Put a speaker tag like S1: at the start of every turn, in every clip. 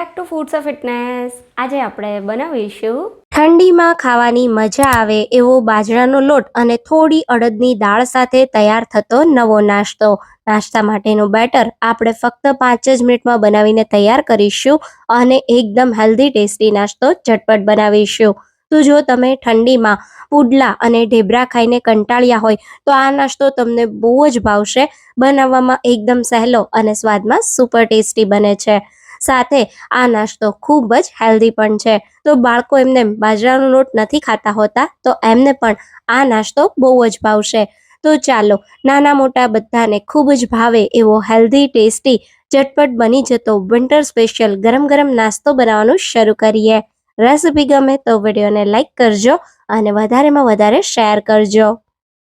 S1: Back to foods of fitness આજે આપણે બનાવીશું
S2: ઠંડીમાં ખાવાની મજા આવે એવો બાજરાનો લોટ અને થોડી અડદની દાળ સાથે તૈયાર થતો નવો નાસ્તો. નાસ્તા માટેનું બેટર આપણે ફક્ત પાંચ જ મિનિટમાં બનાવીને તૈયાર કરીશું અને એકદમ હેલ્ધી ટેસ્ટી નાસ્તો ઝટપટ બનાવીશું. તો જો તમે ઠંડીમાં પુડલા અને ઢેબરા ખાઈને કંટાળ્યા હોય, તો આ નાસ્તો તમને બહુ જ ભાવશે. બનાવવામાં એકદમ સહેલો અને સ્વાદમાં સુપર ટેસ્ટી બને છે. સાથે આ નાસ્તો ખૂબ જ હેલ્ધી પણ છે. તો બાળકો એમને બાજરાનો લોટ નથી ખાતા હોતા, તો એમને પણ આ નાસ્તો બહુ જ ભાવશે. તો ચાલો, નાના મોટા બધાને ખૂબ જ ભાવે એવો હેલ્ધી ટેસ્ટી ઝટપટ બની જતો વિન્ટર સ્પેશિયલ ગરમ ગરમ નાસ્તો બનાવવાનું શરૂ કરીએ. રેસિપી ગમે તો વિડીયોને લાઇક કરજો અને વધારેમાં વધારે શેર કરજો.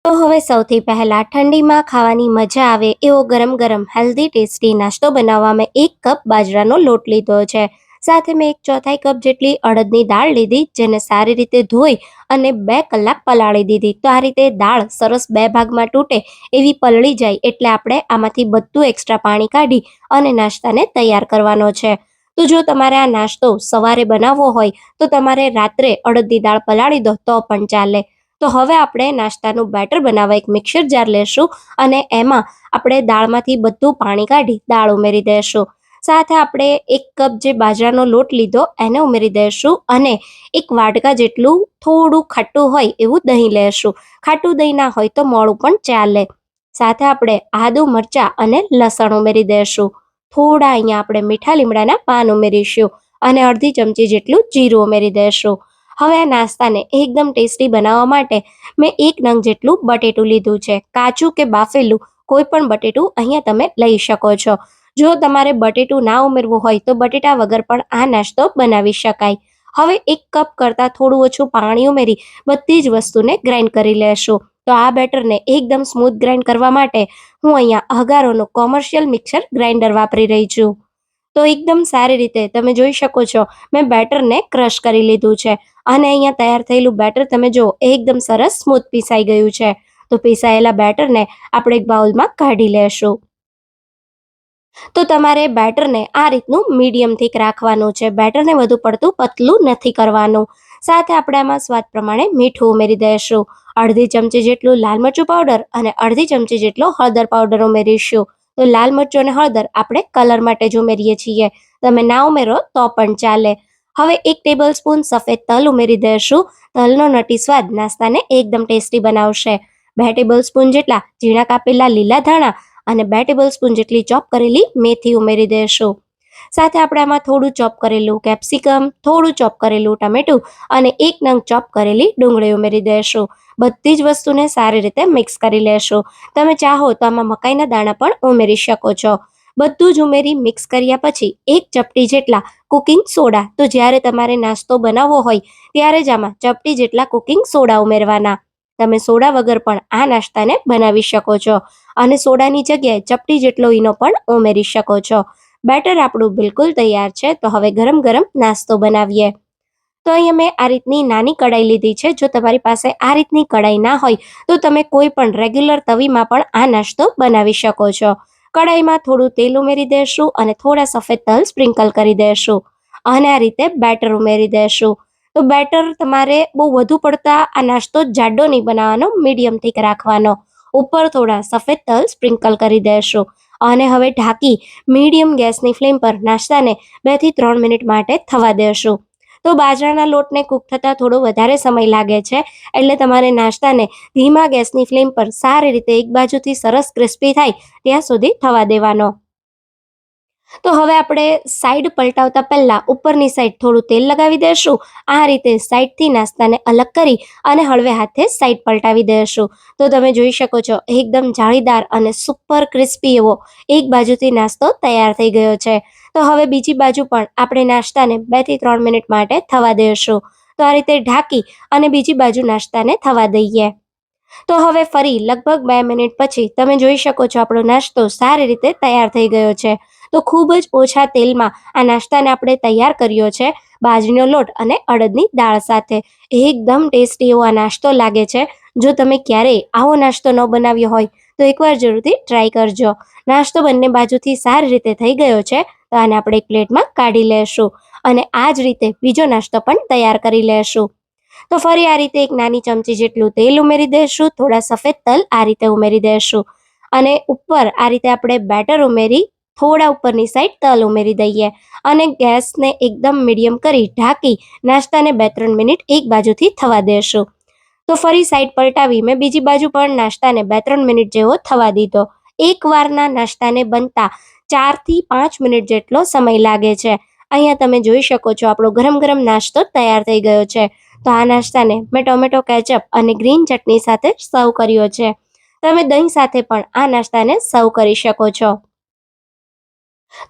S2: તો હવે સૌથી પહેલા ઠંડીમાં ખાવાની મજા આવે એવો ગરમ ગરમ હેલ્ધી ટેસ્ટી નાસ્તો બનાવવા મેં એક કપ બાજરાનો લોટ લીધો છે. સાથે મેં એક ચોથાઈ કપ જેટલી અડદની દાળ લીધી, જેને સારી રીતે ધોઈ અને બે કલાક પલાળી દીધી. તો આ રીતે દાળ સરસ બે ભાગમાં તૂટે એવી પલળી જાય એટલે આપણે આમાંથી બધું એક્સ્ટ્રા પાણી કાઢી અને નાસ્તાને તૈયાર કરવાનો છે. તો જો તમારે આ નાસ્તો સવારે બનાવવો હોય, તો તમારે રાત્રે અડદની દાળ પલાળી દો તો પણ ચાલે. તો હવે આપણે નાસ્તાનું બેટર બનાવવા એક મિક્સર જાર લેશું અને એમાં આપણે દાળમાંથી બધું પાણી કાઢી દાળ ઉમેરી દઈશું સાથે આપણે એક કપ જે બાજરાનો લોટ લીધો એને ઉમેરી દઈશું અને એક વાટકા જેટલું થોડું ખાટું હોય એવું દહીં લેશું. ખાટું દહીં ના હોય તો મોડું પણ ચાલે. સાથે આપણે આદુ મરચાં અને લસણ ઉમેરી દઈશું થોડા અહીંયા આપણે મીઠા લીમડાના પાન ઉમેરીશું અને અડધી ચમચી જેટલું જીરું ઉમેરી દઈશું હવે આ નાસ્તાને એકદમ ટેસ્ટી બનાવવા માટે મેં એક નંગ જેટલું બટેટું લીધું છે. કાચું કે બાફેલું કોઈ પણ બટેટું અહીંયા તમે લઈ શકો છો. જો તમારે બટેટું ના ઉમેરવું હોય તો બટેટા વગર પણ આ નાસ્તો બનાવી શકાય. હવે એક કપ કરતાં થોડું ઓછું પાણી ઉમેરી બધી જ વસ્તુને ગ્રાઇન્ડ કરી લેશું. તો આ બેટરને એકદમ સ્મૂથ ગ્રાઇન્ડ કરવા માટે હું અહીંયા અગારોનું કોમર્શિયલ મિક્સર ગ્રાઇન્ડર વાપરી રહી છું. તો એકદમ સારી રીતે તમે જોઈ શકો છો, મેં બેટરને ક્રશ કરી લીધું છે. અને અહીંયા તૈયાર થયેલું બેટર તમે જો એકદમ સરસ સ્મૂથ પીસાઈ ગયું છે. તો પીસાયેલા બેટરને આપણે એક બાઉલમાં કાઢી લેશું. તો તમારે બેટરને આ રીતનું મીડિયમ થીક રાખવાનું છે. બેટરને વધુ પડતું પતલું નથી કરવાનું. સાથે આપણે આમાં સ્વાદ પ્રમાણે મીઠું ઉમેરી દઈશું અડધી ચમચી જેટલું લાલ મરચું પાવડર અને અડધી ચમચી જેટલો હળદર પાવડર ઉમેરીશું. તો લાલ મરચું અને હળદર આપણે કલર માટે જ ઉમેરીએ છીએ. તમે ના ઉમેરો તો પણ ચાલે. હવે એક ટેબલ સ્પૂન સફેદ તલ ઉમેરી દઈશું. તલનો નટી સ્વાદ નાસ્તાને એકદમ ટેસ્ટી બનાવશે. બે ટેબલ સ્પૂન જેટલા ઝીણા કાપેલા લીલા ધાણા અને બે ટેબલ સ્પૂન જેટલી ચોપ કરેલી મેથી ઉમેરી દઈશું. સાથે આપણે આમાં થોડું ચોપ કરેલું કેપ્સિકમ થોડું ચોપ કરેલું ટમેટું અને એક નંગ ચોપ કરેલી ડુંગળી ઉમેરી દઈશું. બધી જ વસ્તુને સારી રીતે મિક્સ કરી લેશું. તમે ચાહો તો આમાં મકાઈના દાણા પણ ઉમેરી શકો છો. બધું જ ઉમેરી મિક્સ કર્યા પછી એક ચપટી જેટલા કુકિંગ સોડા, તો જ્યારે તમારે નાસ્તો બનાવવો હોય, ત્યારે જ આમાં ચપટી જેટલા કુકિંગ સોડા ઉમેરવાના. તમે સોડા વગર પણ આ નાસ્તાને બનાવી શકો છો. અને સોડાની જગ્યાએ ચપટી જેટલો ઈનો પણ ઉમેરી શકો છો. બેટર આપણું બિલકુલ તૈયાર છે, તો હવે ગરમ ગરમ નાસ્તો બનાવીએ. તો અહીંયા મેં આ રીતની નાની કડાઈ લીધી છે. જો તમારી પાસે આ રીતની કડાઈ ના હોય, તો તમે કોઈ પણ રેગ્યુલર તવીમાં પણ આ નાસ્તો બનાવી શકો છો. કડાઈમાં થોડું તેલ ઉમેરી દેશું અને થોડા સફેદ તલ સ્પ્રિંકલ કરી દેશું અને આ રીતે બેટર ઉમેરી દેશું. તો બેટર તમારે બહુ વધુ પડતા આ નાસ્તો જાડો નહીં બનાવવાનો, મીડિયમ થીક રાખવાનો. ઉપર થોડા સફેદ તલ સ્પ્રિંકલ કરી દેશું અને હવે ઢાંકી મીડિયમ ગેસની ફ્લેમ પર નાસ્તાને બેથી ત્રણ મિનિટ માટે થવા દેશું. તો બાજરાના લોટને કૂક થતાં થોડો વધારે સમય લાગે છે, એટલે તમારે નાસ્તાને ધીમા ગેસની ફ્લેમ પર સારી રીતે એક બાજુથી સરસ ક્રિસ્પી થાય ત્યાં સુધી થવા દેવાનો. તો હવે આપણે સાઈડ પલટાવતા પહેલા ઉપરની સાઈડ થોડું તેલ લગાવી દઈશું. આ રીતે સાઈડથી નાસ્તાને અલગ કરી અને હળવે હાથે સાઈડ પલટાવી દઈશું. તો તમે જોઈ શકો છો, એકદમ જાળીદાર અને સુપર ક્રિસ્પી એવો એક બાજુથી નાસ્તો તૈયાર થઈ ગયો છે. તો હવે બીજી બાજુ પણ આપણે નાસ્તાને બેથી ત્રણ મિનિટ માટે થવા દઈશું તો આ રીતે ઢાંકી અને બીજી બાજુ નાસ્તાને થવા દઈએ. તો હવે ફરી લગભગ બે મિનિટ પછી તમે જોઈ શકો છો આપણો નાસ્તો સારી રીતે તૈયાર થઈ ગયો છે. તો ખૂબ જ ઓછા તેલમાં આ નાસ્તાને આપણે તૈયાર કર્યો છે બાજરીનો લોટ અને અડદની દાળ સાથે. એકદમ ટેસ્ટી એવો આ નાસ્તો લાગે છે. જો તમે ક્યારેય આવો નાસ્તો ન બનાવ્યો હોય તો એકવાર જરૂરથી ટ્રાય કરજો. નાસ્તો બંને બાજુથી સારી રીતે થઈ ગયો છે, તો આને આપણે એક પ્લેટમાં કાઢી લેશું અને આ જ રીતે બીજો નાસ્તો પણ તૈયાર કરી લેશું. તો ફરી આ રીતે એક નાની ચમચી જેટલું તેલ ઉમેરી દઈશું થોડા સફેદ તલ આ રીતે ઉમેરી દઈશું અને ઉપર આ રીતે આપણે બેટર ઉમેરી થોડા ઉપરની સાઈડ તલ ઉમેરી દઈએ અને ગેસને એકદમ મીડિયમ કરી ઢાંકી નાસ્તાને બે ત્રણ મિનિટ એક બાજુથી થવા દેશું. તો ફરી સાઈડ પલટાવી મેં બીજી બાજુ પણ નાસ્તાને બે ત્રણ મિનિટ જેવો થવા દીધો. એકવારના નાસ્તાને બનતા ચારથી પાંચ મિનિટ જેટલો સમય લાગે છે. અહીંયા તમે જોઈ શકો છો આપણો ગરમ ગરમ નાસ્તો તૈયાર થઈ ગયો છે. તો આ નાસ્તાને મેં ટોમેટો કેચઅપ અને ગ્રીન ચટણી સાથે સર્વ કર્યો છે. તમે દહીં સાથે પણ આ નાસ્તાને સર્વ કરી શકો છો.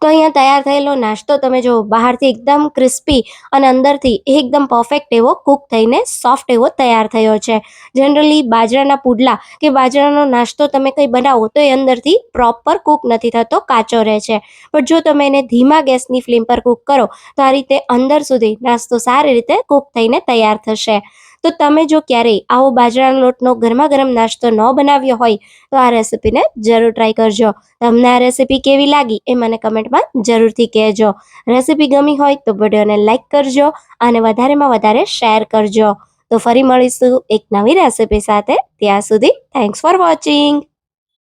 S2: તો અહીંયા તૈયાર થયેલો નાસ્તો તમે જો બહારથી એકદમ ક્રિસ્પી અને અંદરથી એકદમ પરફેક્ટ એવો કૂક થઈને સોફ્ટ એવો તૈયાર થયો છે. જનરલી બાજરાના પુડલા કે બાજરાનો નાસ્તો તમે કંઈ બનાવો તો એ અંદરથી પ્રોપર કૂક નથી થતો, કાચો રહે છે. પણ જો તમે એને ધીમા ગેસની ફ્લેમ પર કૂક કરો તો આ રીતે અંદર સુધી નાસ્તો સારી રીતે કૂક થઈને તૈયાર થશે. તો તમે જો ક્યારેય આવો બાજરાના લોટનો ગરમા ગરમ નાસ્તો ન બનાવ્યો હોય, તો આ રેસિપીને જરૂર ટ્રાય કરજો. તમને આ રેસિપી કેવી લાગી એ મને કમેન્ટમાં જરૂરથી કહેજો. રેસિપી ગમી હોય તો વિડીયોને લાઇક કરજો અને વધારેમાં વધારે શેર કરજો. તો ફરી મળીશું એક નવી રેસિપી સાથે. ત્યાં સુધી થેન્ક્સ ફોર વોચિંગ